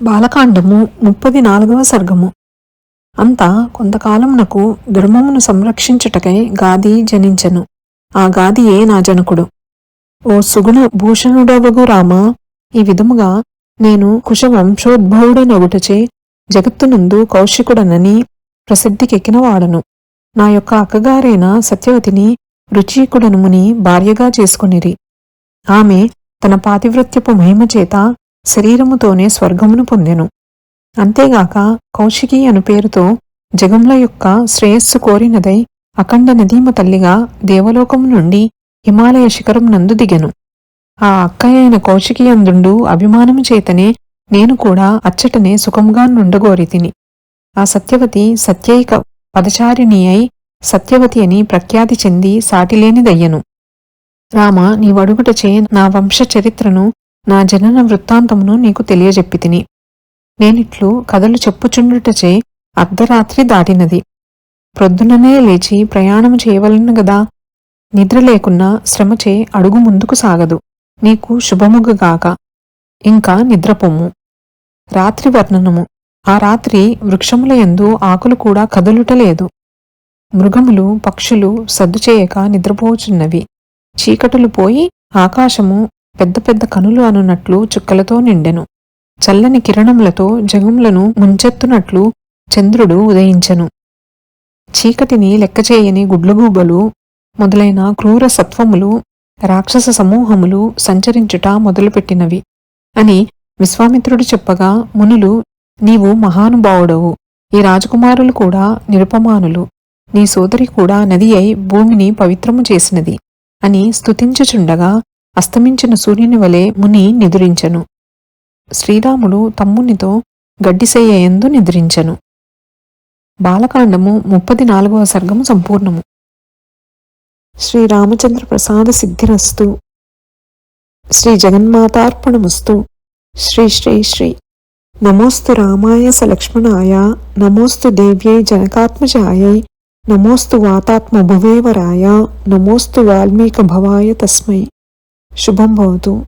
బాలకాండము ముప్పది నాలుగవ సర్గము. అంతా కొంతకాలమునకు ధర్మమును సంరక్షించుటకై గాది జనించెను. ఆ గాదియే నా జనకుడు? ఓ సుగుణ భూషణుడవగు రామా ఈ విధముగా నేను కుశవంశోద్భవుడనొగుటచే జగత్తునందు కౌశికుడనని ప్రసిద్ధికెక్కినవాడను. నా యొక్క అక్కగారైన సత్యవతిని రుచీకుడనుముని భార్యగా చేసుకునిరి. ఆమె తన పాతివ్రత్యపు మహిమ చేత శరీరముతోనే స్వర్గమును పొందెను. అంతేగాక కౌశికి అను పేరుతో జగముల యొక్క శ్రేయస్సు కోరినదై అఖండ నదీమ తల్లిగా దేవలోకము నుండి హిమాలయ శిఖరం నందు దిగెను. ఆ అక్కయైన కౌశికి అందుండు అభిమానము చేతనే నేను కూడా అచ్చటనే సుఖంగా నుండగోరి తిని. ఆ సత్యవతి సత్యైక పదచారిణి అయి సత్యవతి అని ప్రఖ్యాతి చెంది సాటిలేనిదయ్యను. రామ నీవడుగుటచే నా వంశ చరిత్రను నా జనన వృత్తాంతమును నీకు తెలియజెప్పి తిని నేనిట్లు కథలు చెప్పుచుండుటచే అర్ధరాత్రి దాటినది. ప్రొద్దుననే లేచి ప్రయాణము చేయవలను గదా? నిద్ర లేకున్నా శ్రమచే అడుగు ముందుకు సాగదు. నీకు శుభముగగాక ఇంకా నిద్రపొమ్ము రాత్రి వర్ణనము. ఆ రాత్రి వృక్షముల యందు ఆకులు కూడా కదులుటలేదు మృగములు పక్షులు సద్దు చేయక నిద్రపోచున్నవి. చీకటులు పోయి ఆకాశము పెద్ద పెద్ద కనులు అనున్నట్లు చుక్కలతో నిండెను. చల్లని కిరణములతో జగములను ముంచెత్తునట్లు చంద్రుడు ఉదయించెను. చీకటిని లెక్కచేయని గుడ్లగూబలు మొదలైన క్రూర సత్వములు రాక్షస సమూహములు సంచరించుట మొదలుపెట్టినవి అని విశ్వామిత్రుడు చెప్పగా మునులు నీవు మహానుభావుడవు. ఈ రాజకుమారులు కూడా నిరుపమానులు. నీ సోదరి కూడా నది అయి భూమిని పవిత్రము చేసినది అని స్తుతించుచుండగా అస్తమించిన సూర్యుని వలె ముని నిద్రించను. శ్రీరాముడు తమ్మునితో గడ్డిసెయ్యందు నిద్రించెను. బాలకాండము ముప్పది నాలుగవ సర్గము సంపూర్ణము. శ్రీరామచంద్ర ప్రసాద సిద్ధిరస్తు. శ్రీ జగన్మాతార్పణమస్తు. శ్రీ శ్రీ శ్రీ. నమోస్తు రామాయ సలక్ష్మణాయ. నమోస్తు దేవ్యై జనకాత్మజాయై. నమోస్తు వాతాత్మ భువేవరాయ నమోస్తు వాల్మీక భవాయ తస్మై. शुभम भवतु।